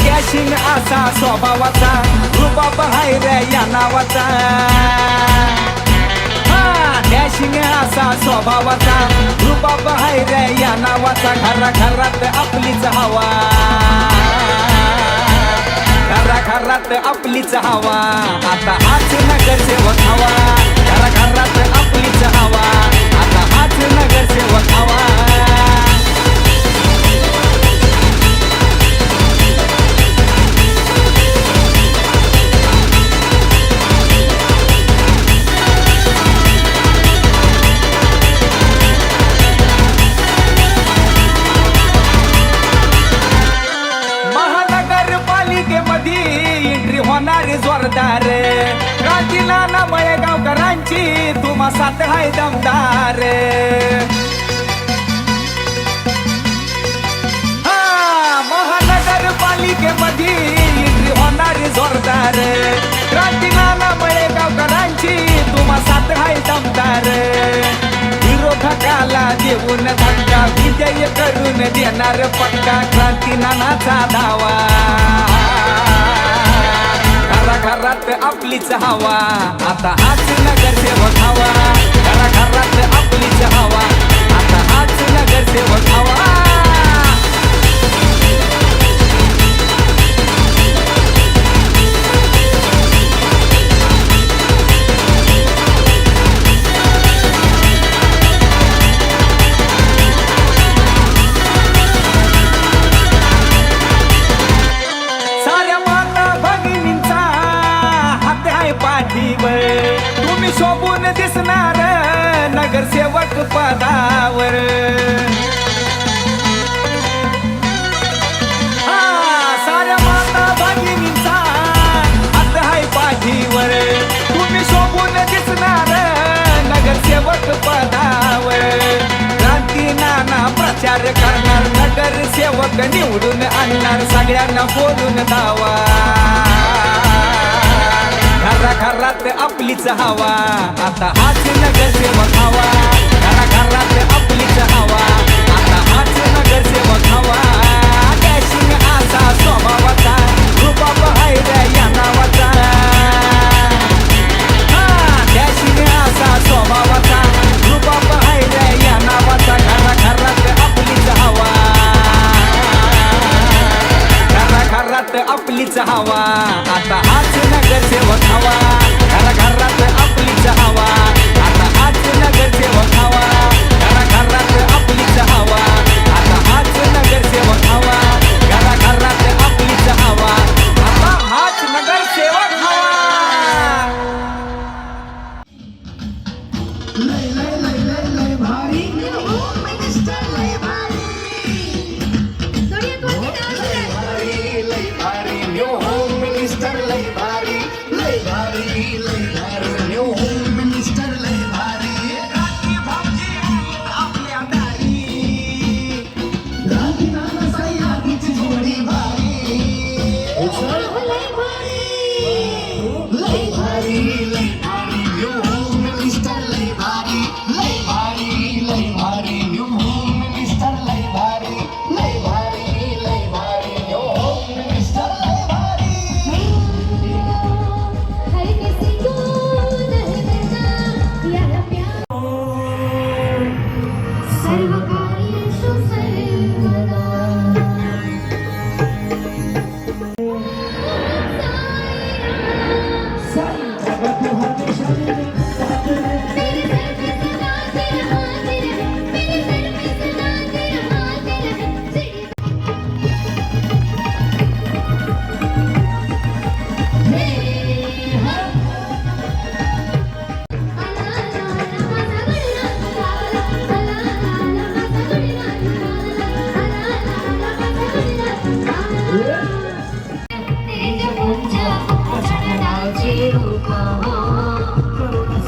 ए dashing असा स्वभावाचा रुबाब हाय रे या नावाचा हा डॅशिंग असा स्वभावाचा रुबाब हाय रे या नावाचा घरा घरात आपलीच हवा. घरा घरात आपलीच हवा. आता आज नगर सेवक हवा. तुम्हा साथ हाय दमदार. हा महानगरपालिकेमध्ये एंट्री होणारी जोरदार. क्रांतीला नामळे गावकरांची तुम्हा साथ हाय दमदार. विरोधकाला देऊन धक्का विजय करून देणार पक्का क्रांती नानाचा धावा. घरा घरात आपलीच हवा. आता हाच नगर दिसणार नगरसेवक पदावर? हा, साऱ्या माता भगिनींचा हात आहे पाठीवर. तुम्ही शोभून दिसणार नगरसेवक पदावर? क्रांती नाना प्रचार करणार नगरसेवक निवडून आणणार सगळ्यांना बोलून दावा. घरा घरात आपलीच हवा. आता हाच नगरसेवक हवा. घरा घरात आपलीच हवा. आता हाच नगरसेवक हवा. डॅशिंग असा स्वभावाचा रुबाब हाय या नावाचा. हा, असा स्वभावाचा रुबाब हाय या नावाचा. घरा आपलीच हवा. घरा आपलीच हवा. आता हाच नगरसेवक Late Hari, late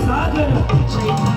సాగర. చైతన్య